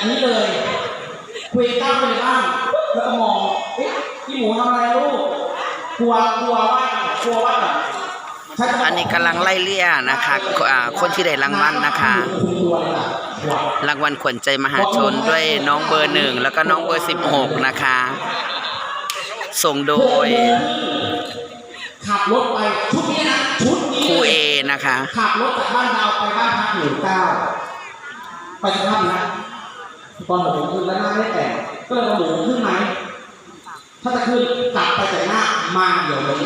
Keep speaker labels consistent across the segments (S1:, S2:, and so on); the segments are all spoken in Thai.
S1: อย่างนี้เลยคุยก้าวไปในบ้านแล้วก็มองเอ๊ะพี่หมูทำอะไรลูกกลัวกลัวว่ากลัวว่าแบบฉัจะมา
S2: อันนี้กำลังไล่เลี่ยนะคะอ่าคนที่ได้รางวัลนะคะ
S1: กลัวเลยล่ะกลัว
S2: รางวัลขวัญใจมหาชนด้วยน้องเบอร์หนึ่งแล้วก็น้องเบอร์สิบหกนะคะ ส่งโดย
S1: ขับรถไปชุดนี้นะชุดนี้
S2: ครู
S1: เลย
S2: เอนะคะ
S1: ขับรถจากบ้านเราไปบ้านพักหมู่เก้าไปสภาพนี้นะ ตอนหกโมงครึ่งแล้วหน้าไม่แต่งก็เลยเอาหมูขึ้นไหมถ้าจะขึ้นกลับไปแต่งหน้ามาเดี๋ยวนี้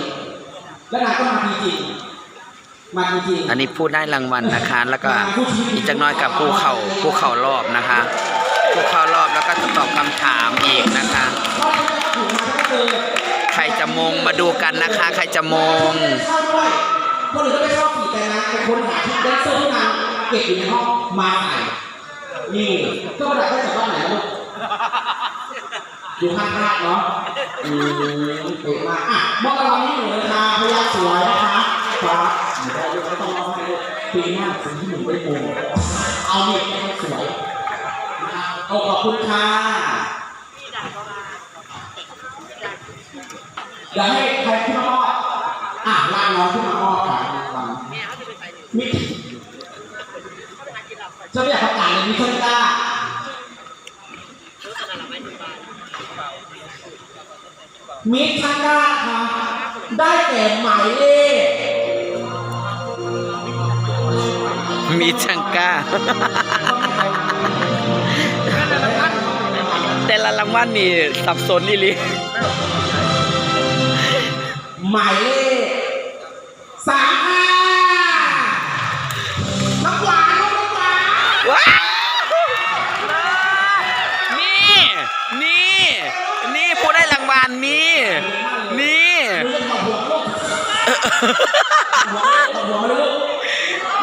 S1: แล้วนางก็มาจริงๆมาจริงๆ
S2: อันนี้พูดได้รางวัลนะคะ แล้วก็อีกจักหน้อยกับผู้เข่าผู้เข่ารอบนะคะผู้เข้ารอบแล้วก็จะตอบคำถามอีกนะคะ ใครจะมงมาดูกันนะคะ ใครจะมง
S1: เข้าด้วยคนอื่นก็ไม่ชอบผีแต่นางเป็นคนหาที่แดนเซอร์ที่นางเก็บอยู่ในห้องมาใส่ นี่ก็มาดักได้จากบ้านไหนลูกอยู่ข้างๆเนาะอืมเก่งมากอะมอบรางวัลให้หนูเลยค่ะพยาสวยนะคะครับหนูได้ลูกไม่ต้องร้องไห้ลูกปีหน้าสิ่งที่หนูได้โมเอาเนี่ให้สวยนะคะเอาขอบคุณค่ะเดี๋ยวให้ใครขึ้นมามอบอะลากน้องขึ้นมามอบค่ะรางวัลมิ จะไม่อยากประกาศเลยมิชลิต้ามิชลิต้าค่ะได้แก่หมายเลข
S2: มีชังก้า แต่ละรางวัลนี่สับสนนี่ลิ
S1: หมายเลข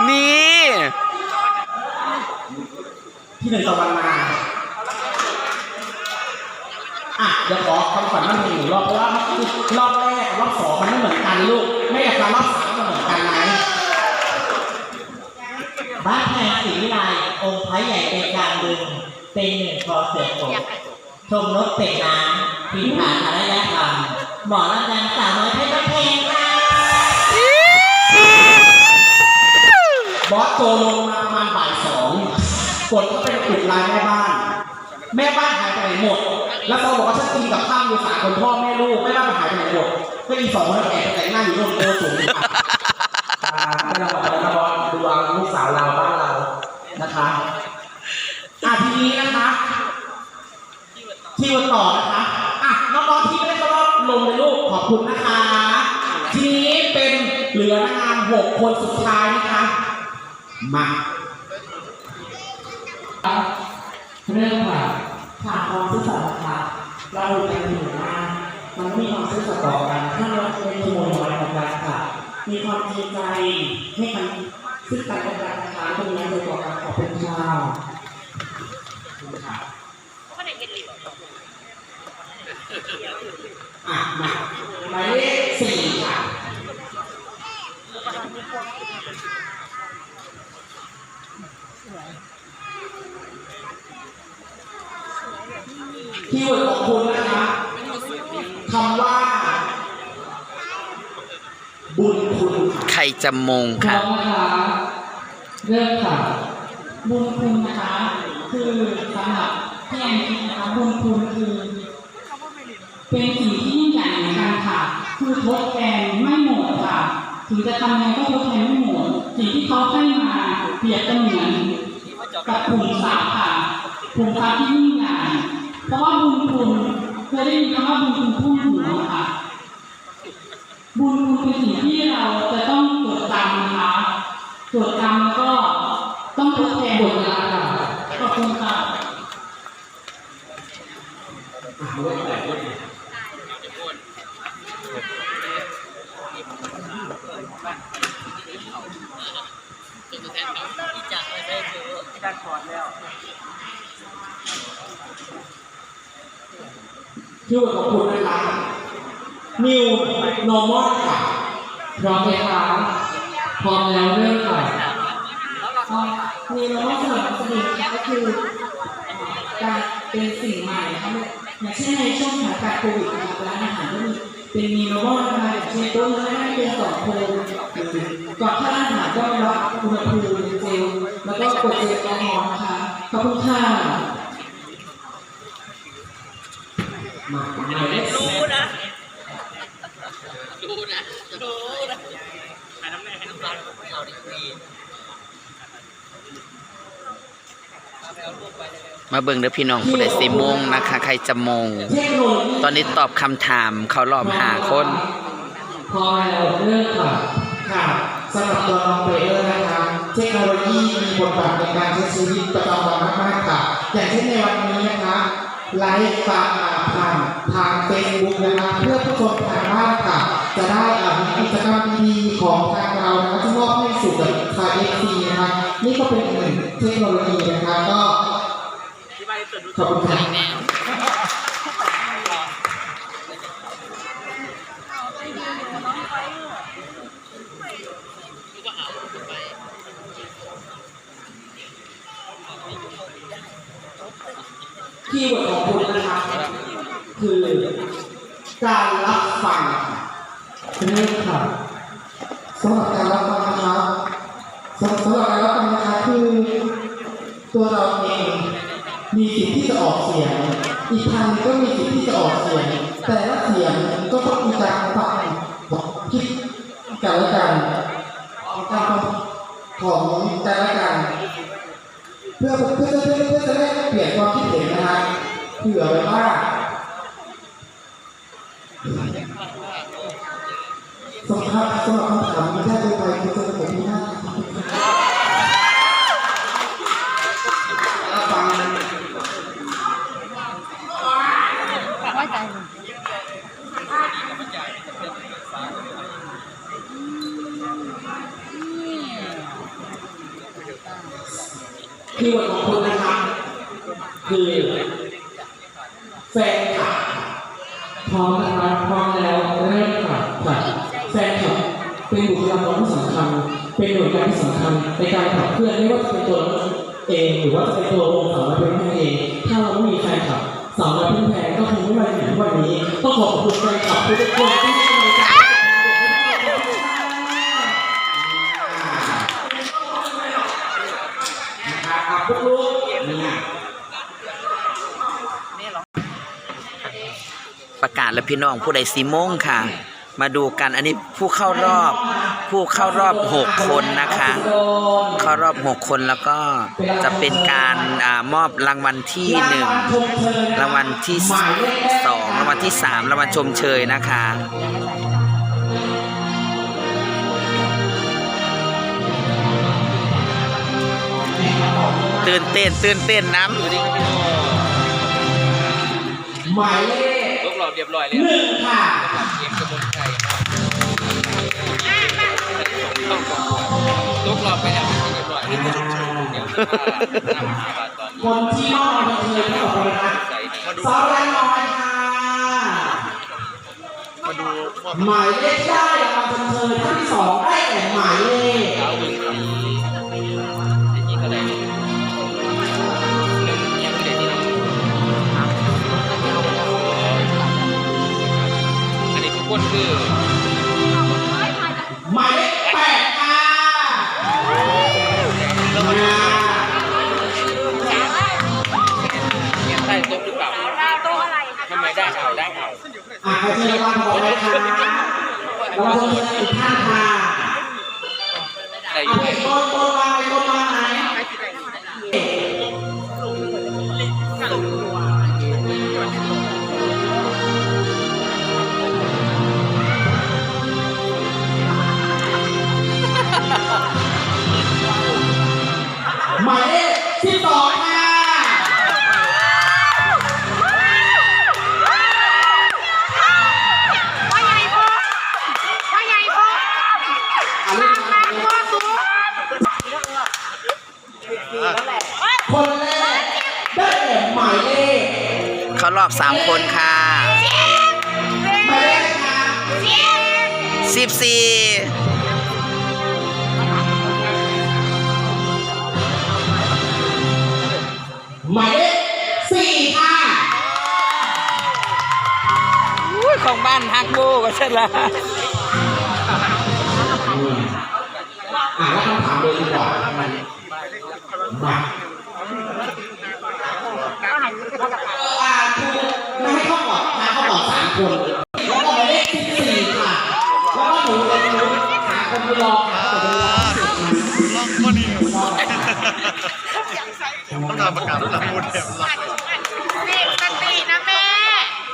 S1: นี่ที่หนึ่งตะวันมาอะเดี๋ยวขอคำขวัญมันมีหนึ่งรอบเพราะว่าเมื่อกี้รอบแรกกับรอบสองมันไม่เหมือนกันลูกไม่อยากฟังรอบสามมันเหมือนกันไหม
S3: บ้านแพงศรีวิไลองค์พระใหญ่เป็นกลางดึงเป็นหนึ่งคอเสือโขกชมนกเป็ดน้ำพิมผาอารยธรรมหมอลำดังสาวน้อยเพชรบ้านแพงค่ะ
S1: บอสโจลงมาประมาณบ่ายสองกดเข้าไปปิดลน์แม่บ้าน แม่บ้านหายไปไหนหมด แล้วเขาบอกว่าฉันกินกับข้าวอยู่สามคนพ่อแม่ลูกแม่บ้านหายไปไหนหมดก็อีสองคนนั้นแอบแต่งหน้าอยู่โน่นโตสูงอ่าให้เราบอกนะบอสดูเอาลูกสาวเราบ้านเรานะคะอะทีนี้นะคะที่วันต่อนะคะอะน้องๆที่ไม่ได้เข้ารอบลงเลยลูกขอบคุณนะคะ ทีนี้เป็นเหลือนางงามหกคนสุดท้ายนะคะ มา
S3: เรื่องค่ะขาดความซื่อสัตย์ค่ะเราอยู่กันอยู่นานมันไม่มีความซื่อสัตย์ต่อกัน ถ้าเราเป็นขโมยน้อยของกันค่ะ มีความจริงใจให้กันซึ่งกันและกันนะคะตรงนี้โดยต่อกันขอบคุณค่ะ
S1: อะมาหมายเลขสี่ค่ะ ที่วดของคุณนะคะคำว่า บุญคุณค่ะ
S2: ใครจะมง
S3: พร้อ
S2: ค่ะ
S3: มนะคะเริ่มค่ะ บุญคุณนะคะ คือสำหรับพี่แอนนี่นะคะบุญคุณคือ เป็นสิ่งที่ยิ่งใหญ่เหมือนกันค่ะ คือทดแทนไม่หมดค่ะ ถึงจะทำยังไงก็ทดแทนไม่หมด สิ่งที่เขาให้มาเปรียบเหมือนกับผุ่มทรัพย์ค่ะผุ่มทรัพย์ที่ยิ่งใหญ่เพราะว่าบุญคุณเคยได้ยินคำว่าบุญคุณพุ่มหัวค่ะ มคุณนะคะนิว
S1: โนมอลค่ะ
S3: พร้อมไหมคะพร้อมแล้วเริ่มค่ะ
S4: มีโลโก้สนับสนุนก็คือการ
S3: เป็นสิ่งใหม่นะคะอย่างเช่นในช่วงสถานการณ์โควิดนะคะร้านอาหารก็มีเป็นมีโนโวนะคะอย่างเช่นโต๊ะเนื้อให้เป็นสองคมก่อนเข้าร้านอาหารก็รับอุณหภูมิเจลแล้วก็กดเจลแอลกอฮอล์นะคะขอบคุณค่ะ
S1: มาหมายเลขสิบ
S2: มาเบิ่งเด้อพี่น้องผู้ใดสิมงนะคะ ใครจะมง ตอนนี้ตอบคำถามเขารอบหาคน
S3: พอแล้วเลิกค่ะ
S1: ค่ะสำหรับตัวน้องเบเออร์นะคะ เทคโนโลยีมีบทบาทในการใช้ชีวิตประจำวันมากๆค่ะ อย่างเช่นในวันนี้นะคะ ไลฟ์ฟังผ่านทางเฟซบุ๊กนะคะเพื่อผู้ชมทางบ้านค่ะ จะได้อ่ามีกิจกรรมดีๆของทางเรานะคะที่มอบให้สู่กับทางเอฟซีนะคะนี่ก็เป็นอีกหนึ่งเทคโนโลยีนะคะก็ขอบคุณค่ะ คีย์เวิร์ดของคุณนะครับ คือการรับฟังเรื่องค่ะสำหรับการรับฟังนะครับสำหรับการรับฟังนะครับคือตัวเราเองมีสิทธิ์ที่จะออกเสียง อีกทางก็มีสิทธิ์ที่จะออกเสียง แต่ละเสียงก็ต้องมีการฟังคิดกันและกันการฟังของกันและกัน พื่อเพื่อเพื่อเพื่อจะได้เปลี่ยนความคิดเห็นนะครับเผื่อไว้ว่าสำหรับสำหรับคำถามมันได้ไปไปคุณจะผมไม่ได้ฟัง คีย์เวิร์ดของคุณนะครับ คือแฟนคลับ
S3: พร้อมนะครับพร้อมแล้วเริ่มค่ะค่ะแฟนคลับเป็นบุคลากรที่สำคัญ เป็นหน่วยงานที่สำคัญในการขับเคลื่อนไม่ว่าจะเป็นตัวเราเอง หรือว่าจะเป็นตัววงสาวน้อยเพื่อนแพงเอง ถ้าเราไม่มีแฟนคลับสาวน้อยเพื่อนแพงก็คงไม่มาถึงวันนี้ ต้องขอบคุณแฟนคลับทุกคนที่ให้กำลังใจ
S1: นะครับพวกลูกเนี่ย
S2: ประกาศแล้วพี่น้องผู้ใดสิมงค่ะ มาดูกันอันนี้ผู้เข้ารอบ ผู้เข้ารอบหกคนนะคะ เข้ารอบหกคนแล้วก็จะเป็นการอามอบรางวัลที่หนึ่งรางวัลที่สองรางวัลที่สามรางวัลชมเชยนะคะตื่นเต้นตื่นเต้นน้ำ
S1: หมายเลข
S4: รวบรอบเรียบร้อย
S1: ห
S4: แล้ว
S1: นึ่งค่ะ
S4: ต้องประกวดรวบรอบไปแล้วเป็นที่เรียบร้อยแล้วเดี๋ยวจะนำมาตอนนี้
S1: คนที่มอบรางวัลเชิญให้กับเรานะคะ
S4: ใส่มาดู
S1: สาวแรงน้อยค่ะ
S4: มาดูมอบ
S1: หมายเลขได้รางวัลเชิญท่านที่สองได้แก่หมายเลข
S4: เท้าบึงครับที่นี่ก็ได้หนึ่งยังไม่ได้ที่น้องอันนี้ทุกคนคือ รา อ
S1: บสา
S2: มคนค่ะสิบสี่
S1: หมายเลขสี่ค่ะ
S2: ของบ้านฮักบูก็ใช่ละ
S1: การ
S5: ระกาศแล้วหลังพูดเนี่ยหลัง
S6: นี่สตินะแม่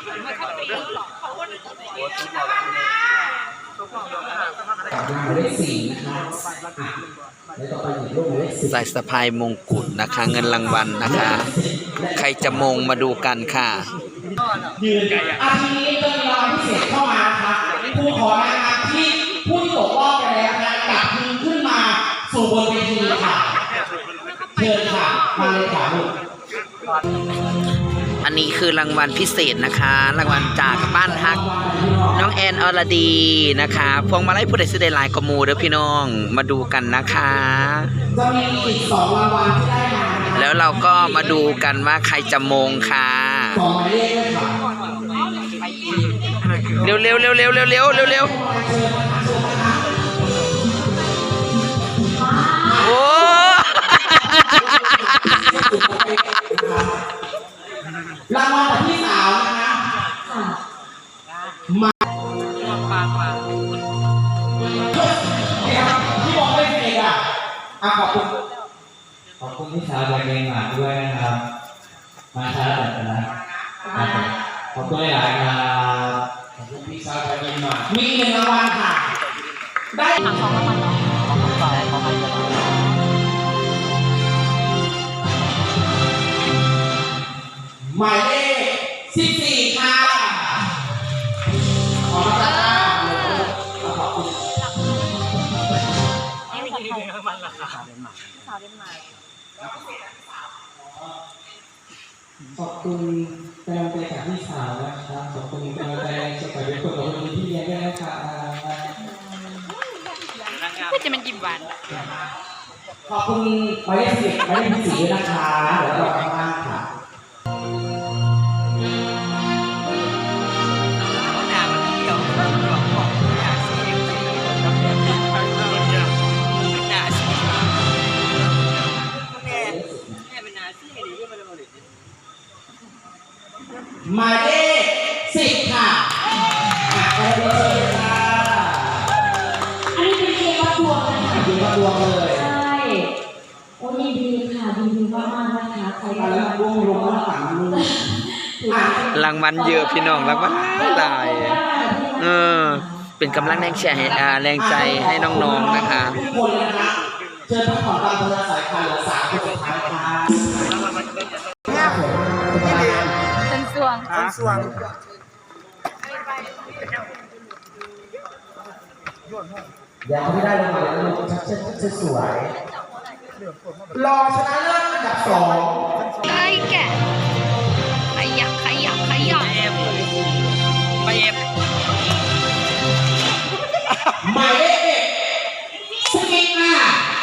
S1: หมายเลขสี่นะคะแล้วต่อไปหยิบลูกหมายเลขสิบ
S2: ใส่สะพายมงกุฎนะคะ เงินรางวัลนะคะ ใครจะมงมาดูกันค่ะ
S1: ยืนอาทีนี้จะมีรางวัลพิเศษเข้ามานะคะครูขอนะครับที่ผู้ที่ตกรอบไปแล้วนะกลับคืนขึ้นมาสู่บนเวทีค่ะ มาเลยค่ะลูก
S2: อันนี้คือรางวัลพิเศษนะคะ รางวัลจากบ้านฮัก น้องแอนอรดีนะคะพวงมาลัยผู้ใดซื้อได้หลายกว่าหมูเด้อพี่น้องมาดูกันนะคะ
S1: จะมีอีกสองรางวัลที่ได้มานะคะ
S2: แล้วเราก็มาดูกันว่าใครจะมงค่ะ
S1: สองหมายเลขด้วยค่ะ
S2: เร็วเร็วเร็วเร็วเร็วเร็วเร็วเร็วโอ้
S1: รางวัลจากพี่สาวนะคะมาเนี่ยครับที่บอกไม่เด็กอะอะขอบคุณ
S7: ขอบคุณพี่สาวจากเมียนมาด้วยนะครับ มาช้าแต่นะขอบคุณหลายๆครับ
S1: ขอบคุณพี่สาวจากเมียนมามีหนึ่งรางวัลค่ะ ได้สองรางวัล หมายเลขสิบสี่ค่ะ ขอรับขอบคุณ
S7: ขอบคุณกำลังใจจากพี่สาวนะครับ ขอบคุณกำลังใจจากทุกคนขอบคุณพี่เลี้ยงด้วยนะครับ
S6: ก็จะมันยิ้มหวาน
S1: ขอบคุณหมายเลขสิบหมายเลขสิบสี่ด้วยนะคะเดี๋ยวเราข้างล่า หมายเลขสิบค่ะอะไปเลยค่ะ
S3: อันนี้เป็นเกียร์วัดดวงนะคะ
S1: ดูมาดวงเลย
S3: ใช่ โอ้ยินดีค่ะยินดีมากๆนะคะใคร
S1: มา
S3: ได้
S1: แล้ว
S3: ราง
S1: ล
S3: วัล
S1: งลงมาหลังลูกอะ
S2: รางวัลเยอะพี่น้องรางวัลหลายเออ เป็นกำลังแรงใจให้อ่าแรงใจให้น้องๆนะคะ
S1: ทุกคนนะคะเชิญพักผ่อนตามภาษาสายค่ะเหลือสามคนสุดท้ายค่ะ
S6: สวง
S1: ยังไม่ได้รางวัลเลยลูกชัดเจนสวยรอชนะเลิศอันดับสอง
S6: ไอ้แกะขยับขยับขยับ
S2: ไปเอฟ
S1: หมายเลขเอ็ดสกินค่ะหม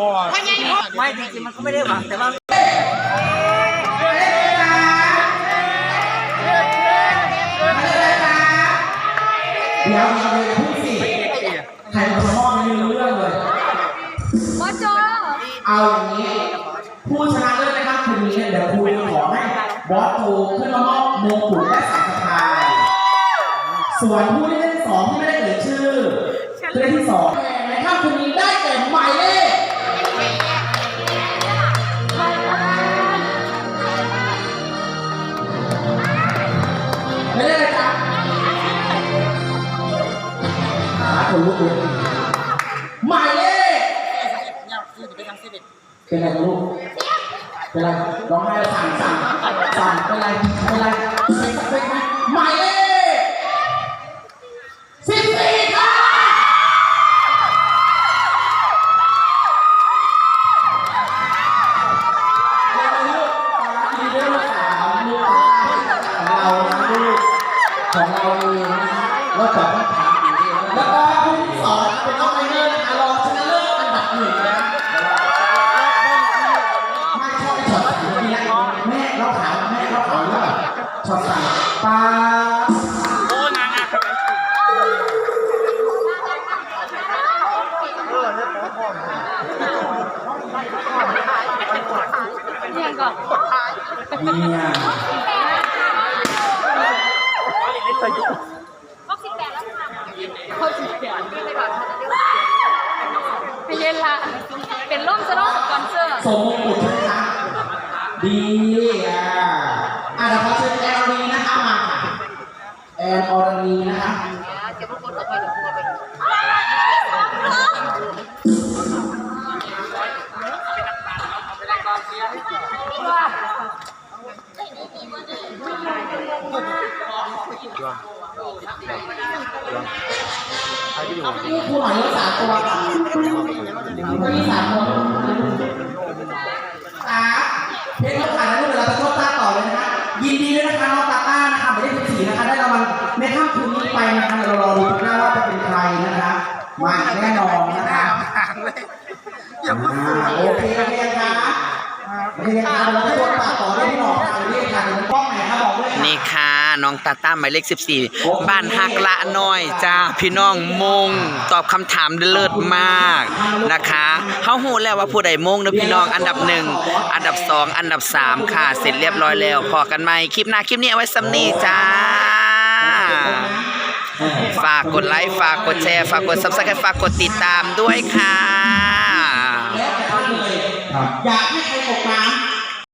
S1: โอ้
S2: ไม่จริงๆมันก็ไม่ได้หวังแต่ว่า
S1: เดี๋ยวเราเลยพูดสิใครมาสมอไม่รู้เรื่องเลย
S6: บอโจ
S1: เอาอย่างนี้ ผู้ชนะเลิศนะครับคืนนี้เดี๋ยวครูขอให้บอสโจขึ้นมามอบมงกุฎและสายสะพายส่วนผู้ที่ได้ที่สองที่ไม่ได้เอ่ยชื่อผู้ได้ที่สองในค่ำคืนนี้ได้แก่หมายเลข ลุกเลยหมายเลขเป็นไรลูกเป็นไรร้องไห้สั่นสั่นสั่นเป็นไรเป็นไรเป็นไหมหมายเลข เตัวค่ะมีสามคนครับเพชรผ่านแล้วเดี๋ยวเราจะโชคตาต่อเลยนะคะ ยินดีด้วยนะคะน้องตาต้านะคะหมายเลขสิบสี่นะคะ ได้รางวัลในค่ำคืนนี้ไปนะคะเดี๋ยวเรารอดูหน้าว่าจะเป็นใครนะคะมาแน่นอนนะคะโอเคโอเคค่ะโอเคค่ะเดี๋ยวเราจะโชคตาต่อได้วยพี่น้องค่ะเรียกค่ะเดี๋ยวกล้องไหนคะบอกด้วยค่ะ
S2: น้องตาต้าหมายเลข 14 บ้านฮักละน้อยจ้าพี่น้องมง ตอบคำถามได้เลิศมากนะคะเฮาฮู้แล้วว่าผู้ใดมงเด้อพี่น้องอันดับหนึ่งอันดับสองอันดับสามค่ะ เสร็จเรียบร้อยแล้วพอกันไหมคลิปหน้าคลิปนี้เอาไว้สำนีจ้าฝากกดไลค์ฝากกดแชร์ฝากกด subscribe ฝากกดติดตามด้วยค่ะ
S1: อยากให้ใครตกน้ำ